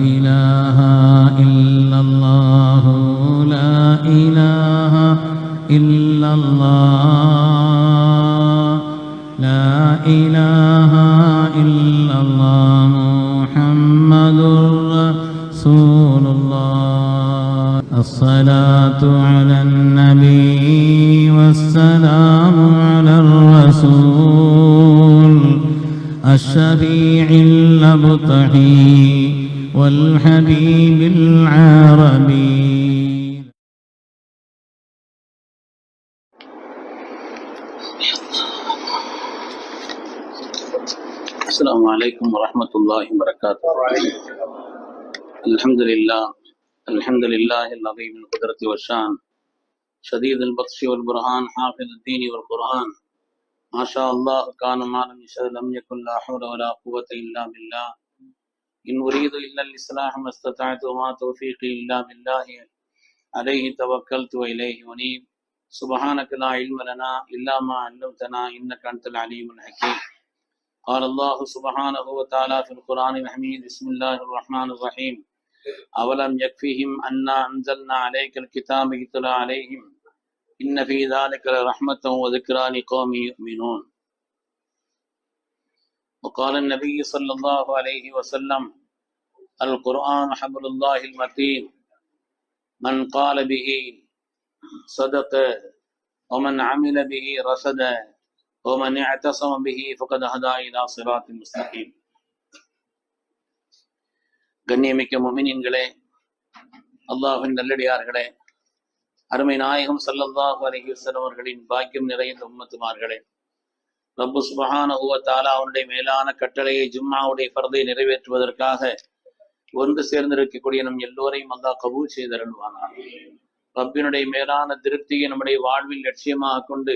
إله إلا الله لا إله إلا الله لا إله إلا الله محمد رسول الله. الصلاة على النبي والسلام على الرسول الشفيع الأبطحي والحبيب العربي. السلام عليكم ورحمة الله وبركاته. الحمد لله الحمد لله العظيم القدرة والشان. شديد البطش والبرهان حافظ الدين والقرآن. ما شاء الله كان ما لم يشاء لم يكن لا حول ولا قوة إلا بالله. إن أريد إلا الإصلاح ما استطعت وما توفيقي إلا بالله. عليه توكلت وإليه أنيب. سبحانك لا علم لنا إلا ما علمتنا إنك أنت العليم الحكيم. قال الله سبحانه وتعالى في القرآن الحميد بسم الله الرحمن الرحيم. أولم يكفيهم أنا أنزلنا عليك الكتاب يتلى عليهم. إن في ذلك لرحمة وذكرى لقوم يؤمنون. وقال النبي صلى الله عليه وسلم القرآن حبل الله المتين من قال به صدق ومن عمل به رشد ومن اعتصم به فقد هدى إلى صراط مستقيم கண்ணியமிக்க முமினின்களே அல்லாஹின் நல்லடியார்களே அருமை நாயகம் ஸல்லல்லாஹு அலைஹி வஸல்லம் அவர்களின் பாக்கியம் நிறைந்த உம்மத்துமார்களே ரப்பு சுபஹான வ அவனுடைய மேலான கட்டளையை ஜும்மாவுடைய பரதை நிறைவேற்றுவதற்காக ஒன்று சேர்ந்திருக்கக்கூடிய நம் எல்லோரையும் அல்லா கபூல் செய்தருள்வானாக. ரப்பினுடைய மேலான திருப்தியை நம்முடைய வாழ்வில் லட்சியமாக கொண்டு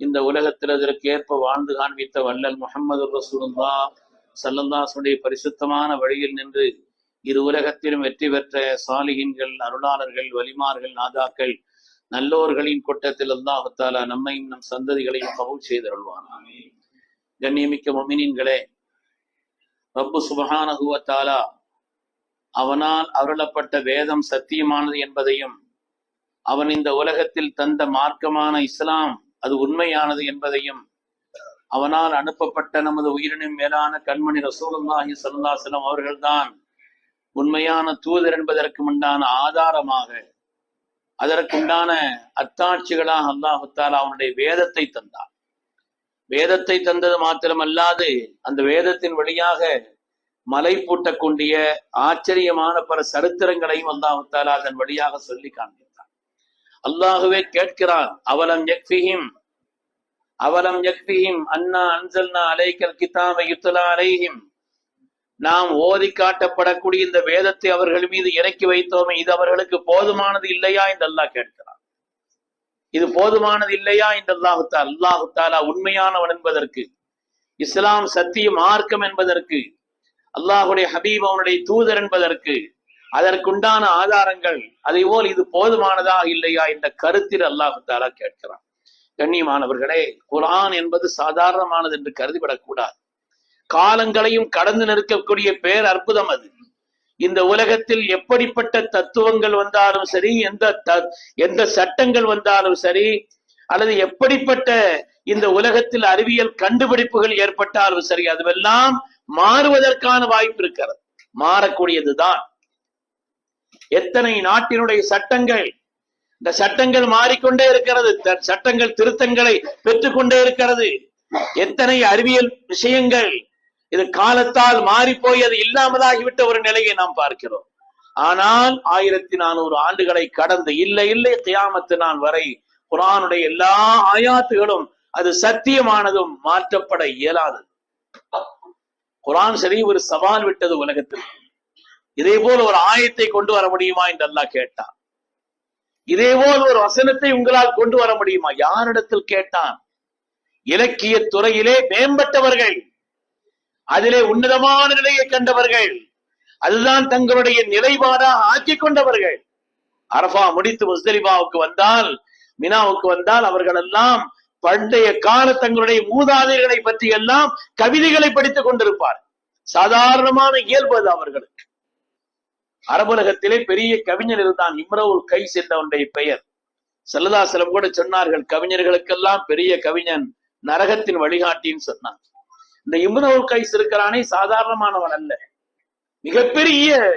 இந்த உலகத்தில் அதற்கு ஏற்ப வாழ்ந்து காண்பித்த வல்லல் முகமது ரசூலுல்லா சல்லல்லாசுடைய பரிசுத்தமான வழியில் நின்று இரு உலகத்திலும் வெற்றி பெற்ற சாலிகின்கள் அருளாளர்கள் வலிமார்கள் நாதாக்கள் நல்லோர்களின் கூட்டத்தில் அல்லாஹு தாலா நம்மையும் நம் சந்ததிகளையும் கபூல் செய்தருள்வான். கண்ணியமிக்க மொமினின்களே ரப்பு சுபஹானஹு அவனால் அருளப்பட்ட வேதம் சத்தியமானது என்பதையும் அவன் இந்த உலகத்தில் தந்த மார்க்கமான இஸ்லாம் அது உண்மையானது என்பதையும் அவனால் அனுப்பப்பட்ட நமது உயிரினும் மேலான கண்மணி ரசூலுல்லாஹி சல்லாசலம் அவர்கள்தான் உண்மையான தூதர் என்பதற்கு உண்டான ஆதாரமாக அதற்குண்டான அத்தாட்சிகளாக அல்லாஹுத்தால் தாலா அவனுடைய வேதத்தை தந்தான். வேதத்தை தந்தது மாத்திரமல்லாது அந்த வேதத்தின் வழியாக மலை பூட்டக்கூடிய ஆச்சரியமான பல சரித்திரங்களையும் அல்லாஹு அதன் வழியாக சொல்லி காண்பித்தான். அல்லாஹுவே கேட்கிறான் அவலம் யக்ஃபிஹிம்? அவலம் யக்ஃபிஹிம்? அண்ணா அன்சல்னா அலைக்கல் கிதாப யுத்தலா அலைஹிம்? நாம் ஓதி காட்டப்படக்கூடிய இந்த வேதத்தை அவர்கள் மீது இறக்கி வைத்தோமே இது அவர்களுக்கு போதுமானது இல்லையா என்று அல்லாஹ் கேட்கிறான். இது போதுமானது இல்லையா என்று அல்லாஹுத்தா அல்லாஹுத்தாலா தாலா உண்மையானவன் என்பதற்கு இஸ்லாம் சத்திய மார்க்கம் என்பதற்கு அல்லாஹுடைய ஹபீப் அவனுடைய தூதர் என்பதற்கு அதற்குண்டான ஆதாரங்கள் அதே போல் இது போதுமானதா இல்லையா என்ற கருத்தில் அல்லாஹு தாலா கேட்கிறான். கண்ணியமானவர்களே குரான் என்பது சாதாரணமானது என்று கருதிவிடக்கூடாது. காலங்களையும் கடந்து நிற்கக்கூடிய பேர் அற்புதம் அது. இந்த உலகத்தில் எப்படிப்பட்ட தத்துவங்கள் வந்தாலும் சரி எந்த த- எந்த சட்டங்கள் வந்தாலும் சரி அல்லது எப்படிப்பட்ட இந்த உலகத்தில் அறிவியல் கண்டுபிடிப்புகள் ஏற்பட்டாலும் சரி அதுவெல்லாம் மாறுவதற்கான வாய்ப்பு இருக்கிறது. மாறக்கூடியதுதான். எத்தனை நாட்டினுடைய சட்டங்கள் இந்த சட்டங்கள் மாறிக்கொண்டே இருக்கிறது சட்டங்கள் திருத்தங்களை பெற்றுக்கொண்டே இருக்கிறது. எத்தனை அறிவியல் விஷயங்கள் இது காலத்தால் மாறி போய் அது இல்லாமலாகிவிட்ட ஒரு நிலையை நாம் பார்க்கிறோம். ஆனால் ஆயிரத்தி நானூறு ஆண்டுகளை கடந்து இல்லை இல்லை தியாமத்து நான் வரை குரானுடைய எல்லா ஆயாத்துகளும் அது சத்தியமானதும் மாற்றப்பட இயலாது. குரான் சரி ஒரு சவால் விட்டது உலகத்தில். இதே போல் ஒரு ஆயத்தை கொண்டு வர முடியுமா என்று அல்லாஹ் கேட்டான். இதே போல் ஒரு வசனத்தை உங்களால் கொண்டு வர முடியுமா? யாரிடத்தில் கேட்டான்? இலக்கிய துறையிலே மேம்பட்டவர்கள். அதிலே உன்னதமான நிலையை கண்டவர்கள் அதுதான் தங்களுடைய நிலைப்பாடாக ஆக்கிக் கொண்டவர்கள். அரபா முடித்து முஸ்தலிபாவுக்கு வந்தால் மினாவுக்கு வந்தால் அவர்கள் எல்லாம் பண்டைய கால தங்களுடைய மூதாதையர்களை பற்றி எல்லாம் கவிதைகளை படித்துக் கொண்டிருப்பார். சாதாரணமான இயல்பு அது அவர்களுக்கு. அரபுலகத்திலே பெரிய கவிஞர் இருந்தான் இம்ரவுல் கை சென்றவனுடைய பெயர். செல்லதாசலம் கூட சொன்னார்கள் கவிஞர்களுக்கெல்லாம் பெரிய கவிஞன் நரகத்தின் வழிகாட்டின்னு சொன்னான் இந்த இம்ரவுல் கைஸ் இருக்கிறானே சாதாரணமானவன் அல்ல. மிகப்பெரிய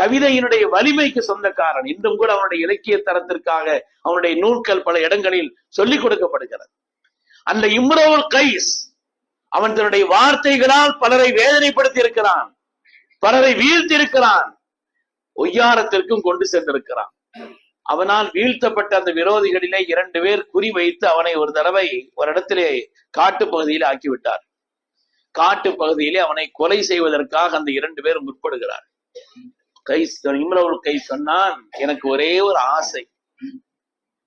கவிதையினுடைய வலிமைக்கு சொந்தக்காரன். இன்றும் கூட அவனுடைய இலக்கிய தரத்திற்காக அவனுடைய நூல்கள் பல இடங்களில் சொல்லிக் கொடுக்கப்படுகிறது. அந்த இம்ரோல் கைஸ் அவன் தன்னுடைய வார்த்தைகளால் பலரை வேதனைப்படுத்தி இருக்கிறான் பலரை வீழ்த்தி இருக்கிறான் ஒய்யாரத்திற்கும் கொண்டு சென்றிருக்கிறான். அவனால் வீழ்த்தப்பட்ட அந்த விரோதிகளிலே இரண்டு பேர் குறி வைத்து அவனை ஒரு தடவை ஒரு இடத்திலே காட்டு பகுதியில் ஆக்கிவிட்டார். காட்டு பகுதியிலே அவனை கொலை செய்வதற்காக அந்த இரண்டு பேர் முற்படுகிறார். கை இம்ரவுல் கை சொன்னான் எனக்கு ஒரே ஒரு ஆசை.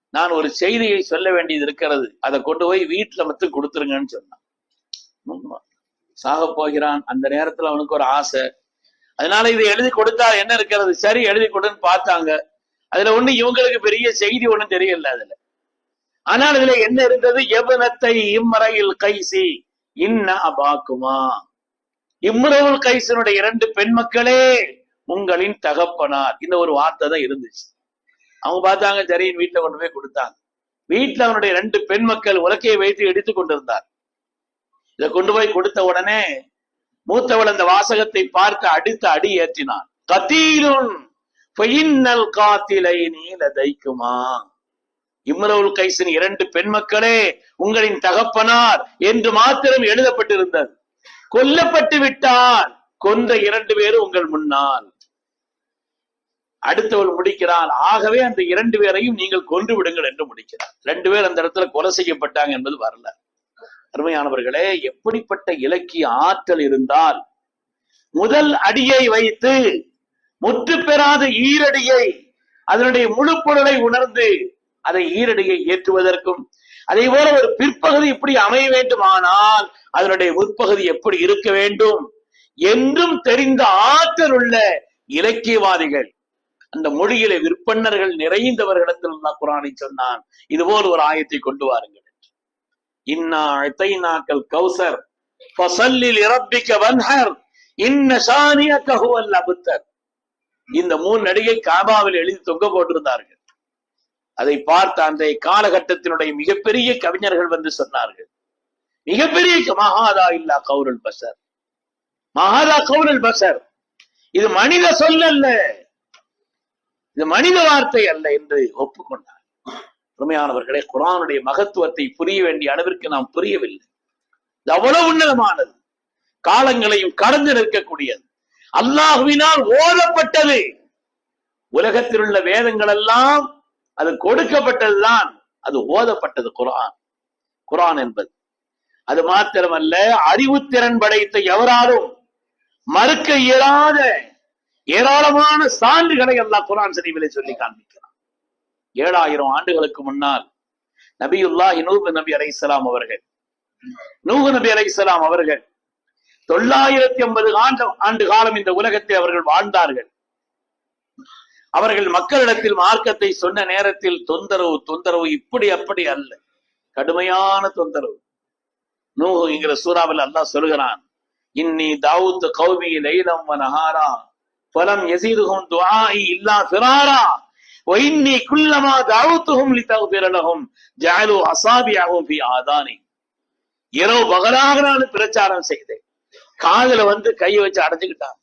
நான் ஒரு செய்தியை சொல்ல வேண்டியது இருக்கிறது. அதை கொண்டு போய் வீட்டுல மட்டும் கொடுத்துருங்கன்னு சொன்னான். சாக சாகப் போகிறான். அந்த நேரத்துல அவனுக்கு ஒரு ஆசை. அதனால இதை எழுதி கொடுத்தா என்ன இருக்கிறது? சரி எழுதி கொடுன்னு பார்த்தாங்க. அதுல ஒண்ணு இவங்களுக்கு பெரிய செய்தி ஒண்ணும் தெரியல அதுல. ஆனால் இதுல என்ன இருந்தது? எவனத்தை இம்மறையில் கைசி. இன்ன அபாக்குமா? இம்ரவுல் கைசனுடைய இரண்டு பெண் மக்களே உங்களின் தகப்பனார். இந்த ஒரு வார்த்தை தான் இருந்துச்சு. அவங்க பார்த்தாங்க ஜரியின் வீட்டுல கொண்டு போய் கொடுத்தாங்க. வீட்டுல அவனுடைய ரெண்டு பெண் மக்கள் உலக்கையை வைத்து எடுத்து கொண்டிருந்தார். இதை கொண்டு போய் கொடுத்த உடனே மூத்தவள் அந்த வாசகத்தை பார்த்து அடுத்த அடி ஏற்றினான். கத்தீலுன் காத்திலை நீல தைக்குமா இம்ரவுல் கைசின் இரண்டு பெண் மக்களே உங்களின் தகப்பனார் என்று மாத்திரம் எழுதப்பட்டிருந்தது. கொல்லப்பட்டு விட்டார். கொன்ற இரண்டு பேரும் உங்கள் முன்னால். அடுத்தவள் முடிக்கிறாள். ஆகவே அந்த இரண்டு பேரையும் நீங்கள் கொன்று விடுங்கள் என்று முடிக்கிறார். ரெண்டு பேர் அந்த இடத்துல கொலை செய்யப்பட்டாங்க என்பது வரல. அருமையானவர்களே எப்படிப்பட்ட இலக்கிய ஆற்றல் இருந்தால் முதல் அடியை வைத்து முற்று பெறாத ஈரடியை அதனுடைய முழு பொருளை உணர்ந்து அதை ஈரடியை ஏற்றுவதற்கும் அதே போல ஒரு பிற்பகுதி இப்படி அமைய வேண்டுமானால் அதனுடைய முற்பகுதி எப்படி இருக்க வேண்டும் என்றும் தெரிந்த ஆற்றல் உள்ள இலக்கியவாதிகள். அந்த மொழியில விற்பன்னர்கள் நிறைந்தவர்களிடத்தில் அல்லாஹ் குரானை சொன்னான். இது போல் ஒரு ஆயத்தை கொண்டு வாருங்கள். இன்னா நாக்கள் கௌசர் ஃபசல்லில் இரப்பிக்க வன்ஹர் இன்ன அபுத்தர். இந்த மூணு நடிகை காபாவில் எழுதி தொங்க போட்டிருந்தார்கள். அதை பார்த்த அந்த காலகட்டத்தினுடைய மிகப்பெரிய கவிஞர்கள் வந்து சொன்னார்கள். மிகப்பெரிய மகாதா இல்லா கௌரல் பசர் மகாதா கௌரல் பசர் இது மனித சொல் அல்ல. இது மனித வார்த்தை அல்ல என்று ஒப்புக்கொண்டார். உண்மையானவர்களே குரானுடைய மகத்துவத்தை புரிய வேண்டிய அளவிற்கு நாம் புரியவில்லை. இது அவ்வளவு உன்னதமானது. காலங்களையும் கடந்து நிற்கக்கூடியது. அல்லாஹுவினால் ஓதப்பட்டது. உலகத்தில் உள்ள வேதங்கள் எல்லாம் அது கொடுக்கப்பட்டதுதான் அது ஓதப்பட்டது குரான் குரான் என்பது. அது மாத்திரமல்ல அறிவுத்திறன் படைத்த எவராலும் மறுக்க இயலாத ஏராளமான சான்றுகளை எல்லாம் குரான் சரிவிலை சொல்லி காண்பிக்கிறான். ஏழாயிரம் ஆண்டுகளுக்கு முன்னால் நபியுல்லா நூபு நபி அலைஹிஸ்ஸலாம் அவர்கள் நூகு நபி அலைஹிஸ்ஸலாம் அவர்கள் தொள்ளாயிரத்தி ஐம்பது ஆண்டு ஆண்டு காலம் இந்த உலகத்தை அவர்கள் வாழ்ந்தார்கள். அவர்கள் மக்களிடத்தில் மார்க்கத்தை சொன்ன நேரத்தில் தொந்தரவு தொந்தரவு இப்படி அப்படி அல்ல கடுமையான தொந்தரவு நூஹு என்கிற சூறாவில் அல்லாஹ் சொல்கிறான் இன்னி தாவூத் கௌமி லைலம் வ நஹாரா ஃபலம் யஸீதுஹும் துஆஇ இல்லா ஃபிராரா وإني كلما دعوتهم لتغفر لهم جعلوا أصابعهم في آذاني இரவு பகலாக நான் பிரச்சாரம் செய்தேன் காதுல வந்து கையை வச்சு அடைச்சுக்கிட்டான்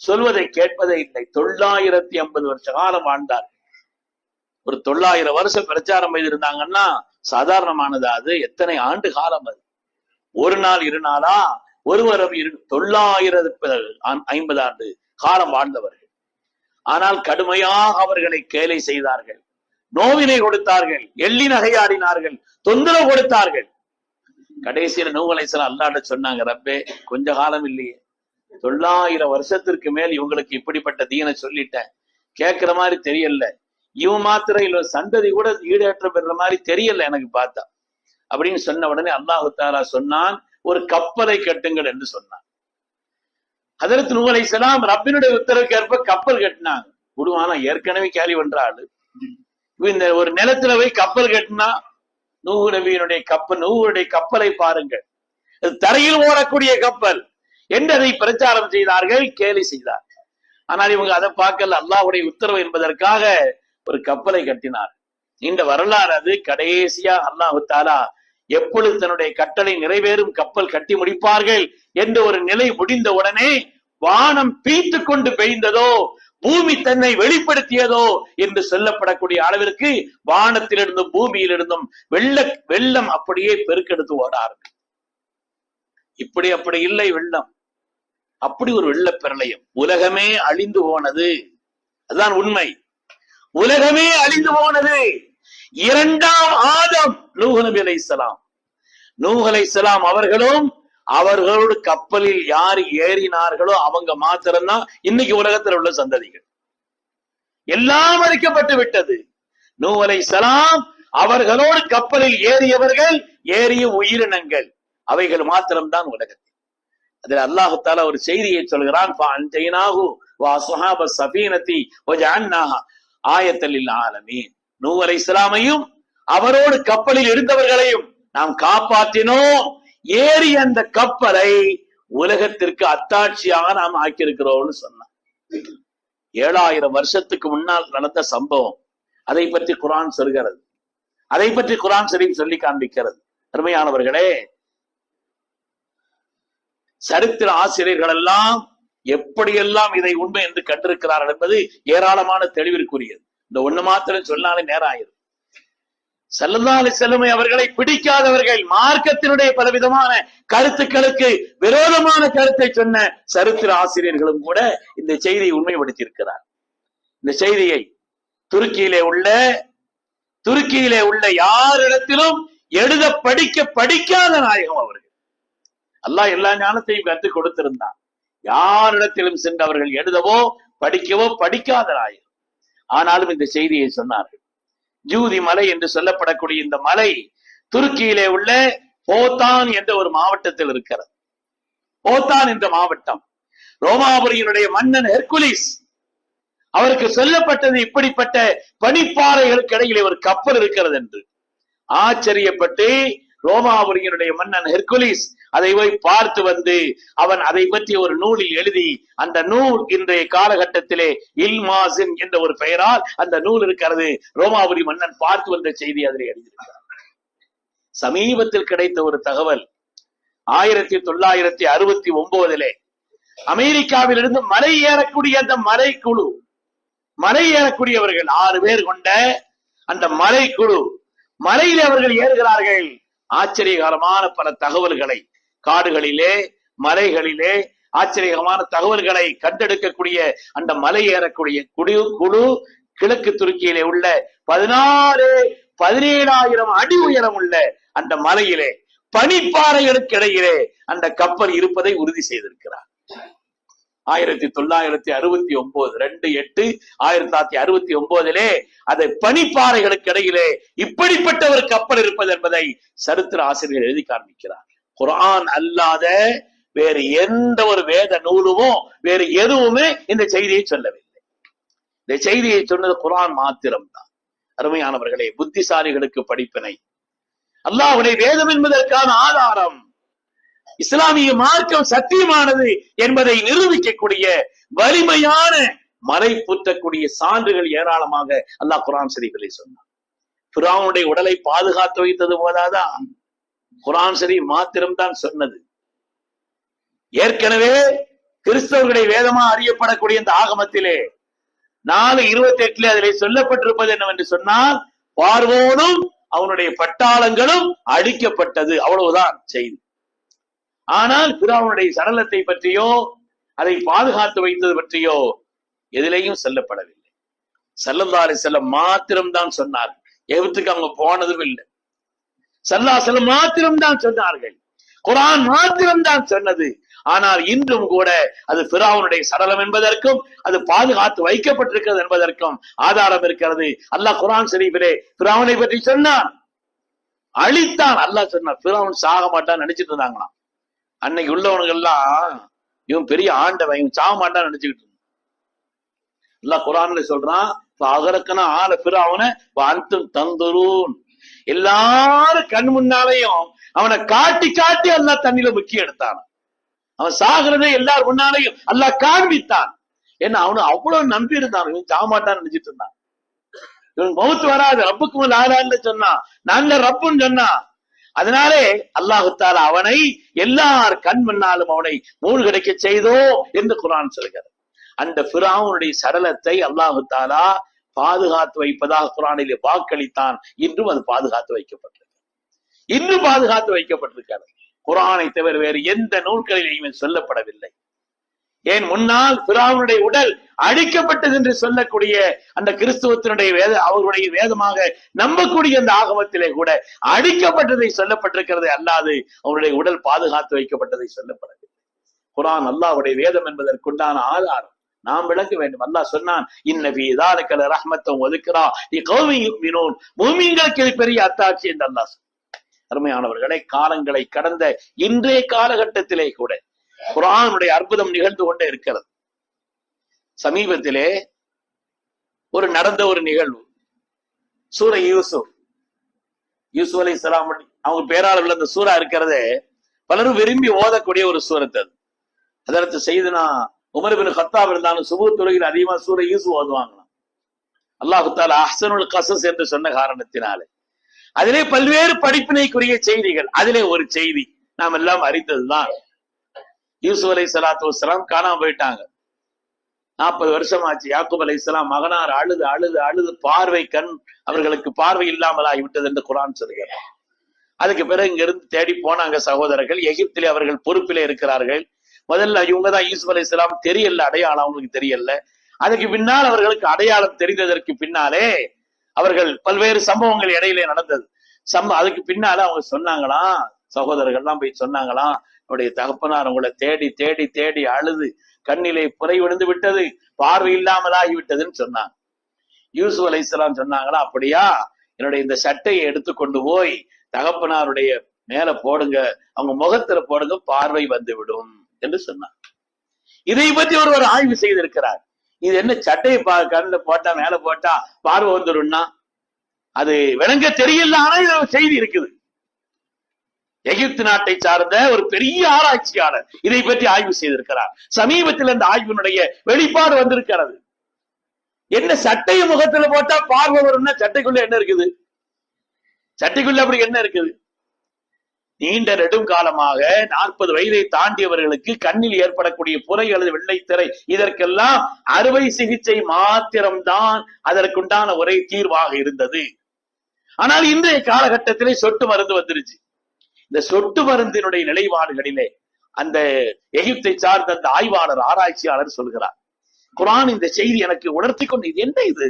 சொல்வதை கேட்பதே இல்லை. தொள்ளாயிரத்தி ஐம்பது வருஷ காலம் வாழ்ந்தார் ஒரு தொள்ளாயிரம் வருஷம் பிரச்சாரம் செய்திருந்தாங்கன்னா சாதாரணமானது அது? எத்தனை ஆண்டு காலம் அது? ஒரு நாள் இரு நாளா? ஒரு இரு தொள்ளாயிரத்து ஐம்பது ஆண்டு காலம் வாழ்ந்தவர்கள். ஆனால் கடுமையாக அவர்களை கேலை செய்தார்கள். நோவினை கொடுத்தார்கள் எள்ளி நகையாடினார்கள் தொந்தரவு கொடுத்தார்கள். கடைசியில நூகலைசலம் அல்லாட்ட சொன்னாங்க ரப்பே கொஞ்ச காலம் இல்லையே. தொள்ளாயிரம் வருஷத்திற்கு மேல் இவங்களுக்கு இப்படிப்பட்ட தீனை சொல்லிட்டேன். கேட்கிற மாதிரி தெரியல. இவன் மாத்திரம் இல்ல சந்ததி கூட ஈடேற்றம் பெறுற மாதிரி தெரியல எனக்கு பார்த்தா. அப்படின்னு சொன்ன உடனே அல்லாஹு தாரா சொன்னான் ஒரு கப்பலை கட்டுங்கள் என்று சொன்னான். அதற்கு நூலை செலாம் ரப்பினுடைய உத்தரவுக்கு ஏற்ப கப்பல் கட்டினாங்க. குடுவானா ஏற்கனவே கேள்வி பண்ற ஆளு. இந்த ஒரு நிலத்துல போய் கப்பல் கட்டினா நூகு நபியினுடைய கப்பல் நூகுடைய கப்பலை பாருங்கள். தரையில் ஓடக்கூடிய கப்பல். என்று அதை பிரச்சாரம் செய்தார்கள் கேலி செய்தார்கள். ஆனால் இவங்க அதை பார்க்கல. அல்லாஹுடைய உத்தரவு என்பதற்காக ஒரு கப்பலை கட்டினார். இந்த வரலாறு அது. கடைசியா அல்லாஹு தாலா எப்பொழுது தன்னுடைய கட்டளை நிறைவேறும் கப்பல் கட்டி முடிப்பார்கள் என்ற ஒரு நிலை முடிந்த உடனே வானம் பீத்து கொண்டு பெய்ந்ததோ பூமி தன்னை வெளிப்படுத்தியதோ என்று சொல்லப்படக்கூடிய அளவிற்கு வானத்திலிருந்தும் பூமியிலிருந்தும் வெள்ள வெள்ளம் அப்படியே பெருக்கெடுத்து ஓடார்கள். இப்படி அப்படி இல்லை வெள்ளம். அப்படி ஒரு வெள்ள பிரளயம் உலகமே அழிந்து போனது. அதுதான் உண்மை. உலகமே அழிந்து போனது. இரண்டாம் ஆதம் நூஹ் நபி இஸ்லாம் நூஹ் இஸ்லாம் அவர்களும் அவர்களோடு கப்பலில் யார் ஏறினார்களோ அவங்க மாத்திரம்தான் இன்னைக்கு உலகத்தில் உள்ள சந்ததிகள். எல்லாம் அழிக்கப்பட்டு விட்டது. நூஹ் சலாம் அவர்களோடு கப்பலில் ஏறியவர்கள் ஏறிய உயிரினங்கள். அவைகள் மாத்திரம்தான் உலகத்தில். அதில் அல்லாஹுத்தால ஒரு செய்தியை சொல்கிறான் ஆயத்தலில் ஆலமீன். நூ அலை இஸ்லாமையும் அவரோடு கப்பலில் இருந்தவர்களையும் நாம் காப்பாற்றினோம். ஏறி அந்த கப்பலை உலகத்திற்கு அத்தாட்சியாக நாம் ஆக்கியிருக்கிறோம்னு சொன்னான். ஏழாயிரம் வருஷத்துக்கு முன்னால் நடந்த சம்பவம் அதை பற்றி குரான் சொல்கிறது. அதை பற்றி குரான் ஷரீப் சொல்லி காண்பிக்கிறது. அருமையானவர்களே சரித்திர ஆசிரியர்கள் எல்லாம் எப்படியெல்லாம் இதை உண்மை என்று கண்டிருக்கிறார்கள் என்பது ஏராளமான தெளிவிற்குரியது. இந்த ஒண்ணு மாத்திரம் சொன்னாலே நேரம் ஆயிரும் செல்லுமை அவர்களை பிடிக்காதவர்கள் மார்க்கத்தினுடைய பலவிதமான கருத்துக்களுக்கு விரோதமான கருத்தை சொன்ன சரித்திர ஆசிரியர்களும் கூட இந்த செய்தியை உண்மைப்படுத்தியிருக்கிறார். இந்த செய்தியை துருக்கியிலே உள்ள துருக்கியிலே உள்ள யாரிடத்திலும் எழுத படிக்க படிக்காத நாயகம் அவர்கள். அல்லாஹ் எல்லா ஞானத்தையும் கற்றுக் கொடுத்திருந்தான். யாரிடத்திலும் சென்று அவர்கள் எழுதவோ படிக்கவோ படிக்காதராயும் ஆனாலும் இந்த செய்தியை சொன்னார்கள். ஜூதி மலை என்று சொல்லப்படக்கூடிய இந்த மலை துருக்கியிலே உள்ள போத்தான் என்ற ஒரு மாவட்டத்தில் இருக்கிறது. போத்தான் என்ற மாவட்டம். ரோமாபுரியினுடைய மன்னன் ஹெர்குலிஸ் அவருக்கு சொல்லப்பட்டது இப்படிப்பட்ட பனிப்பாறைகளுக்கு இடையிலே ஒரு கப்பல் இருக்கிறது என்று. ஆச்சரியப்பட்டு ரோமாபுரியனுடைய மன்னன் ஹெர்குலிஸ் அதை போய் பார்த்து வந்து அவன் அதை பற்றி ஒரு நூலில் எழுதி அந்த நூல் இன்றைய காலகட்டத்திலே இல்மாசின் என்ற ஒரு பெயரால் அந்த நூல் இருக்கிறது. ரோமாபுரி மன்னன் பார்த்து வந்த செய்தி அதில் எழுதியிருக்கிறார். சமீபத்தில் கிடைத்த ஒரு தகவல் ஆயிரத்தி தொள்ளாயிரத்தி அறுபத்தி ஒன்பதிலே அமெரிக்காவிலிருந்து மலை ஏறக்கூடிய அந்த மலை குழு மலை ஏறக்கூடியவர்கள் ஆறு பேர் கொண்ட அந்த மலை குழு மலையில் அவர்கள் ஏறுகிறார்கள். ஆச்சரியகரமான பல தகவல்களை காடுகளிலே மலைகளிலே ஆச்சரியகரமான தகவல்களை கண்டெடுக்கக்கூடிய அந்த மலை ஏறக்கூடிய குடி குழு கிழக்கு துருக்கியிலே உள்ள பதினாறு பதினேழாயிரம் அடி உயரம் உள்ள அந்த மலையிலே பனிப்பாறைகளுக்கு இடையிலே அந்த கப்பல் இருப்பதை உறுதி செய்திருக்கிறார். ஆயிரத்தி தொள்ளாயிரத்தி அறுபத்தி ஒன்பது ரெண்டு எட்டு ஆயிரத்தி தொள்ளாயிரத்தி அறுபத்தி ஒன்பதிலே அதை பனிப்பாறைகளுக்கு இடையிலே இப்படிப்பட்ட ஒரு கப்பல் இருப்பது என்பதை சரித்திர ஆசிரியர் எழுதி காண்பிக்கிறார் குரான் அல்லாத வேறு எந்த ஒரு வேத நூலுமோ வேறு எதுவுமே இந்த செய்தியை சொல்லவில்லை. இந்த செய்தியை சொன்னது குரான் மாத்திரம்தான். அருமையானவர்களே புத்திசாலிகளுக்கு படிப்பினை. அல்லாஹ்வுடைய வேதம் என்பதற்கான ஆதாரம். இஸ்லாமிய மார்க்கம் சத்தியமானது என்பதை நிரூபிக்கக்கூடிய வலிமையான மறை புற்றக்கூடிய சான்றுகள் ஏராளமாக அல்லாஹ் குரான் சரிகளை சொன்னான். பிராவுடைய உடலை பாதுகாத்து வைத்தது போதாதான் குரான் சரி மாத்திரம்தான் சொன்னது. ஏற்கனவே கிறிஸ்தவர்களை வேதமா அறியப்படக்கூடிய இந்த ஆகமத்திலே நாலு இருபத்தி எட்டுல அதில் சொல்லப்பட்டிருப்பது என்னவென்று சொன்னால் பார்வோனும் அவனுடைய பட்டாளங்களும் அடிக்கப்பட்டது. அவ்வளவுதான் செய்தி. ஆனால் பிராவுனுடைய சடலத்தை பற்றியோ அதை பாதுகாத்து வைத்தது பற்றியோ எதிலையும் செல்லப்படவில்லை. செல்லந்தாரி செல்லம் மாத்திரம்தான் சொன்னார் எவற்றுக்கு அவங்க போனதும் இல்லை. சல்லா செல்லம் மாத்திரம்தான் சொன்னார்கள். குரான் மாத்திரம்தான் சொன்னது. ஆனால் இன்றும் கூட அது பிராவுனுடைய சடலம் என்பதற்கும் அது பாதுகாத்து வைக்கப்பட்டிருக்கிறது என்பதற்கும் ஆதாரம் இருக்கிறது. அல்லாஹ் குரான் ஷரீஃபிலே பிராவனை பற்றி சொன்னான். அழித்தான். அல்லாஹ் சொன்னான் பிராவன் சாக மாட்டான் நினைச்சிட்டு இருந்தாங்களாம். அன்னைக்கு உள்ளவனுங்கெல்லாம் இவன் பெரிய ஆண்டவன் இவன் சாக மாட்டான்னு நினைச்சுக்கிட்டு இருந்தான். அல்லாஹ் குரான்ல சொல்றான் அகரக்கன ஆள பிராவன அந்தும் தந்துரும் எல்லாரும் கண் முன்னாலையும் அவனை காட்டி காட்டி அல்லாஹ் தண்ணியில முக்கி எடுத்தான். அவன் சாகிறதே எல்லார் முன்னாலையும் அல்லாஹ் காண்பித்தான். ஏன்னா அவனு அவ்வளவு நம்பி இருந்தான் இவன் சாமாட்டான்னு நினைச்சிட்டு இருந்தான். இவன் மௌத்து வராது ரப்புக்கு மேல் ஆறான்னு சொன்னான் நல்ல ரப்புன்னு சொன்னான். அதனாலே அல்லாஹு அவனை எல்லார் கண் முன்னாலும் அவனை மூழ்கடிக்க செய்தோ என்று குரான் சொல்கிறது. அந்த பிராவுனுடைய சடலத்தை அல்லாஹுத்தாலா பாதுகாத்து வைப்பதாக குரானிலே வாக்களித்தான் இன்றும் அது பாதுகாத்து வைக்கப்பட்டிருக்கு. இன்றும் பாதுகாத்து வைக்கப்பட்டிருக்கிறது. குரானை தவிர வேறு எந்த நூல்களிலேயும் சொல்லப்படவில்லை. ஏன் முன்னால் பிராவுனுடைய உடல் அழிக்கப்பட்டது என்று சொல்லக்கூடிய அந்த கிறிஸ்துவத்தினுடைய வேத அவருடைய வேதமாக நம்பக்கூடிய அந்த ஆகமத்திலே கூட அழிக்கப்பட்டதை சொல்லப்பட்டிருக்கிறது. அல்லாது அவருடைய உடல் பாதுகாத்து வைக்கப்பட்டதை சொல்லப்படவில்லை. குரான் அல்லாவுடைய வேதம் என்பதற்குண்டான ஆதாரம் நாம் விளக்க வேண்டும். அல்லாஹ் சொன்னான் இன்னபி இதாலக்கல ரஹ்மத்தம் ஒதுக்கிறா நீ கௌமியும் பூமிங்களுக்கு இது பெரிய அத்தாட்சி என்று அல்லாஹ் சொன்னான். அருமையானவர்களை காலங்களை கடந்த இன்றைய காலகட்டத்திலே கூட குரானுடைய அற்புதம் நிகழ்ந்து கொண்டே இருக்கிறது. சமீபத்திலே ஒரு நடந்த ஒரு நிகழ்வு. சூர யூசுப். யூசுப் அலி இஸ்லாம் அவங்க பேராளர்கள் அந்த சூறா இருக்கிறதே பலரும் விரும்பி ஓதக்கூடிய ஒரு சூரத்து அது. அதற்கு செய்துனா உமர் பின் கத்தாப் இருந்தாலும் சுபு துறையில் அதிகமா சூர யூசு ஓதுவாங்களாம். அல்லாஹுத்தால தாலா அஹ்சனுல் கசஸ் என்று சொன்ன காரணத்தினாலே. அதிலே பல்வேறு படிப்பினைக்குரிய செய்திகள். அதிலே ஒரு செய்தி. நாம் எல்லாம் அறிந்ததுதான். யூசுப் அலை சலாத்து வலாம் காணாம போயிட்டாங்க. நாற்பது வருஷம் ஆச்சு யாக்குப் அலை இஸ்லாம் மகனார் அழுது அழுது அழுது பார்வை கண் அவர்களுக்கு பார்வை இல்லாமல் ஆகிவிட்டது என்று குரான் சொல்கிறார் அதுக்கு பிறகு இங்கிருந்து தேடி போனாங்க சகோதரர்கள். எகிப்திலே அவர்கள் பொறுப்பிலே இருக்கிறார்கள். முதல்ல இவங்க தான் யூசுப் அலை இஸ்லாம் தெரியல அடையாளம் அவங்களுக்கு தெரியல. அதுக்கு பின்னால் அவர்களுக்கு அடையாளம் தெரிந்ததற்கு பின்னாலே அவர்கள் பல்வேறு சம்பவங்கள் இடையிலே நடந்தது. சம்ப அதுக்கு பின்னால அவங்க சொன்னாங்களாம் சகோதரர்கள்லாம் போய் சொன்னாங்களாம் என்னுடைய தகப்பனார் உங்களை தேடி தேடி தேடி அழுது கண்ணிலே புரை விழுந்து விட்டது பார்வை இல்லாமல் ஆகிவிட்டதுன்னு சொன்னாங்க. யூசு அலை சொன்னாங்களா அப்படியா? என்னுடைய இந்த சட்டையை எடுத்து கொண்டு போய் தகப்பனாருடைய மேல போடுங்க அவங்க முகத்துல போடுங்க பார்வை வந்து விடும் என்று சொன்னார் இதை பற்றி ஒருவர் ஆய்வு செய்திருக்கிறார். இது என்ன சட்டையை பா கண்ணுல போட்டா மேல போட்டா பார்வை வந்துடும்னா? அது விளங்க தெரியல ஆனா இது செய்தி இருக்குது. எகிப்து நாட்டை சார்ந்த ஒரு பெரிய ஆராய்ச்சியாளர் இதை பற்றி ஆய்வு செய்திருக்கிறார். சமீபத்தில் அந்த ஆய்வினுடைய வெளிப்பாடு வந்திருக்கிறது. என்ன சட்டைய முகத்துல போட்டா பார்வை வரும்னா சட்டைக்குள்ள என்ன இருக்குது? சட்டைக்குள்ள அப்படி என்ன இருக்குது? நீண்ட நெடும் காலமாக நாற்பது வயதை தாண்டியவர்களுக்கு கண்ணில் ஏற்படக்கூடிய புரை அல்லது வெள்ளைத்திரை இதற்கெல்லாம் அறுவை சிகிச்சை மாத்திரம்தான் அதற்குண்டான ஒரே தீர்வாக இருந்தது. ஆனால் இன்றைய காலகட்டத்திலே சொட்டு மருந்து வந்துருச்சு. இந்த சொட்டு மருந்தினுடைய நிலைப்பாடுகளிலே அந்த எகிப்தை சார்ந்த அந்த ஆய்வாளர் ஆராய்ச்சியாளர் சொல்கிறார். குரான் இந்த செய்தி எனக்கு உணர்த்தி கொண்டு இது என்ன இது?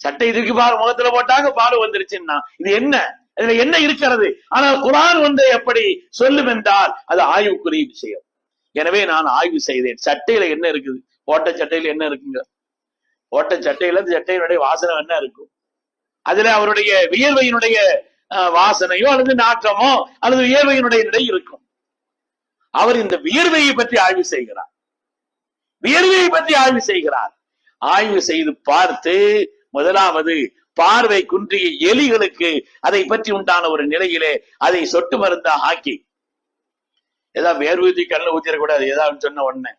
சட்டை இதுக்கு பாரு முகத்துல போட்டாங்க பால் வந்துருச்சுன்னா இது என்ன? இதுல என்ன இருக்கிறது? ஆனால் குரான் வந்து எப்படி சொல்லும் என்றால் அது ஆய்வுக்குரிய விஷயம். எனவே நான் ஆய்வு செய்தேன். சட்டையில என்ன இருக்குது? ஓட்ட சட்டையில என்ன இருக்குங்க? ஓட்ட சட்டையில சட்டையினுடைய வாசனை என்ன இருக்கும்? அதுல அவருடைய வியர்வையினுடைய வாசனையோ அல்லது நாற்றமோ அல்லது வியர்வையினுடைய நிலை இருக்கும். அவர் இந்த வியர்வையை பற்றி ஆய்வு செய்கிறார். வியர்வையை பற்றி ஆய்வு செய்கிறார். ஆய்வு செய்து பார்த்து முதலாவது பார்வை குன்றிய எலிகளுக்கு அதை பற்றி உண்டான ஒரு நிலையிலே அதை சொட்டு மருந்தா ஹாக்கி ஏதாவது வேர் ஊதி கண்ணில் ஊத்திடக்கூடாது ஏதாவது சொன்ன உடனே.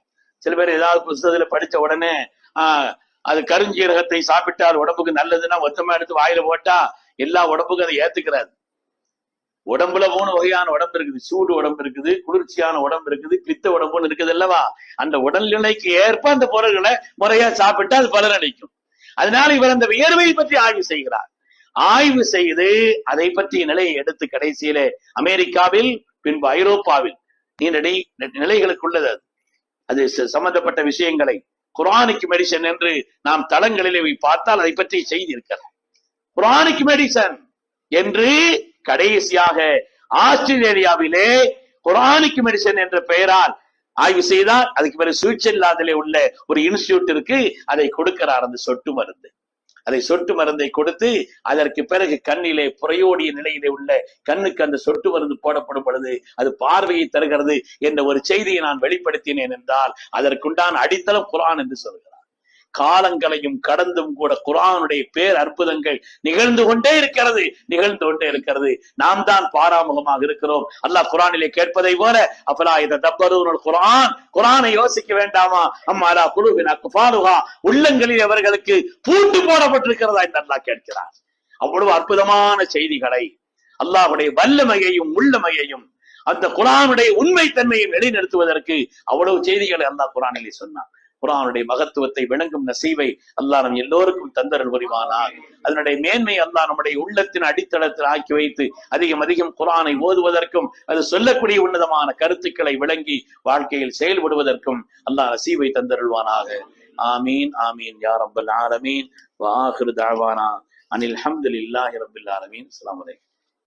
சில பேர் ஏதாவது புஸ்தகத்துல படிச்ச உடனே ஆஹ் அது கருஞ்சீரகத்தை சாப்பிட்டால் உடம்புக்கு நல்லதுன்னா மொத்தமா எடுத்து வாயில போட்டா எல்லா உடம்புக்கும் அதை ஏத்துக்கிறாது உடம்புல மூணு வகையான உடம்பு இருக்குது. சூடு உடம்பு இருக்குது குளிர்ச்சியான உடம்பு இருக்குது பித்த உடம்புன்னு இருக்குது அல்லவா? அந்த உடல்நிலைக்கு ஏற்ப அந்த பொருள்களை முறையா சாப்பிட்டா அது பலனளிக்கும். அதனால இவர் அந்த வியர்வையை பற்றி ஆய்வு செய்கிறார். ஆய்வு செய்து அதை பற்றிய நிலையை எடுத்து கடைசியில அமெரிக்காவில் பின்பு ஐரோப்பாவில் நீண்டடி நிலைகளுக்கு நிலைகளுக்குள்ளது அது. அது ச- சம்பந்தப்பட்ட விஷயங்களை குரானிக்கு மெடிசன் என்று நாம் தளங்களிலே பார்த்தால் அதை பற்றி செய்தி இருக்கிறார் குரானிக் மெடிசன் என்று கடைசியாக ஆஸ்திரேலியாவிலே குரானிக் மெடிசன் என்ற பெயரால் ஆய்வு செய்தால் அதுக்கு பிறகு சுவிட்சர்லாந்திலே உள்ள ஒரு இன்ஸ்டியூட் இருக்கு. அதை கொடுக்கிறார் அந்த சொட்டு மருந்து. அதை சொட்டு மருந்தை கொடுத்து அதற்கு பிறகு கண்ணிலே புறையோடிய நிலையிலே உள்ள கண்ணுக்கு அந்த சொட்டு மருந்து போடப்படும் பொழுது அது பார்வையை தருகிறது என்ற ஒரு செய்தியை நான் வெளிப்படுத்தினேன் என்றால் அதற்குண்டான அடித்தளம் குரான் என்று சொல்கிறார் காலங்களையும் கடந்தும் கூட குரானுடைய பேர் அற்புதங்கள் நிகழ்ந்து கொண்டே இருக்கிறது நிகழ்ந்து கொண்டே இருக்கிறது. நாம் தான் பாராமுகமாக இருக்கிறோம். அல்லாஹ் குரானிலே கேட்பதை போல அப்பலா இத தப்பருவர்கள் குரான் குரானை யோசிக்க வேண்டாமா? அம்மாலா குழுவின் அக்குபாலுகா உள்ளங்களில் அவர்களுக்கு பூண்டு போடப்பட்டிருக்கிறதா என்று அல்லாஹ் கேட்கிறார். அவ்வளவு அற்புதமான செய்திகளை அல்லாஹுடைய வல்லமையையும் உள்ளமையையும் அந்த குரானுடைய உண்மை தன்மையை நிலைநிறுத்துவதற்கு அவ்வளவு செய்திகளை அல்லாஹ் குரானிலே சொன்னான். குரானுடைய மகத்துவத்தை விளங்கும் நசீவை அல்லாஹ் நம் எல்லோருக்கும் தந்தரல் புரிவானார் அதனுடைய மேன்மை அல்லாஹ் நம்முடைய உள்ளத்தின் அடித்தளத்தில் ஆக்கி வைத்து அதிகம் அதிகம் குரானை ஓதுவதற்கும் அது சொல்லக்கூடிய உன்னதமான கருத்துக்களை விளங்கி வாழ்க்கையில் செயல்படுவதற்கும் அல்லாஹ் நசீவை தந்தருள்வானாக. ஆமீன் ஆமீன் யார் ரப்பல் ஆலமீன். வாஹிரு தாவானா அனில் ஹம்துலில்லாஹி ரப்பில் ஆலமீன். அஸ்ஸலாமு